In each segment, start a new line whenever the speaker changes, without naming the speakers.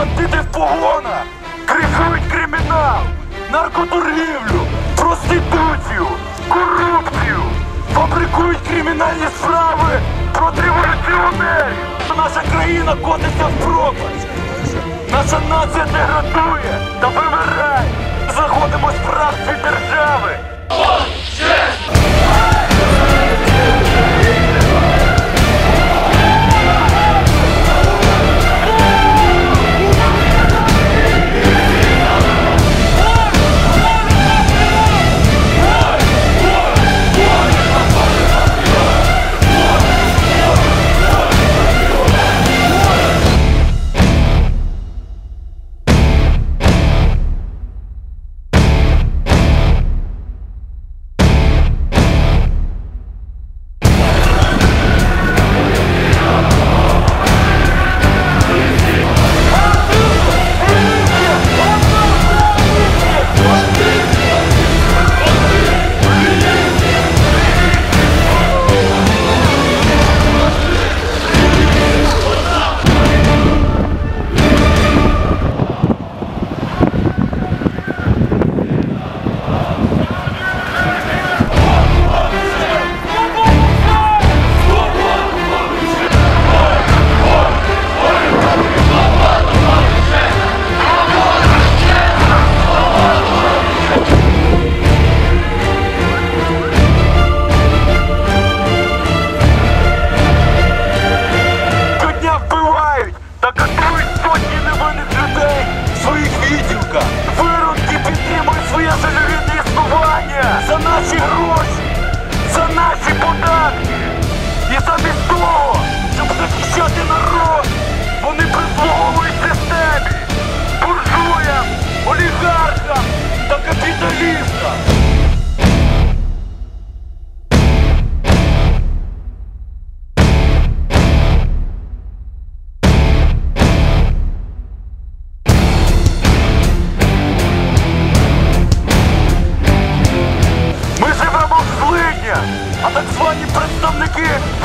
Бандити в погонах кришують кримінал, наркоторгівлю, проституцію, корупцію, фабрикують кримінальні справи проти революціонерів. Наша країна котиться в пропасть. Наша нація деградує та вимирає. Заходимо з прав держави. Наші гроші, за наші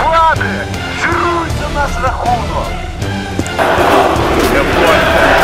влади жирують за наш рахунок.
Я понял.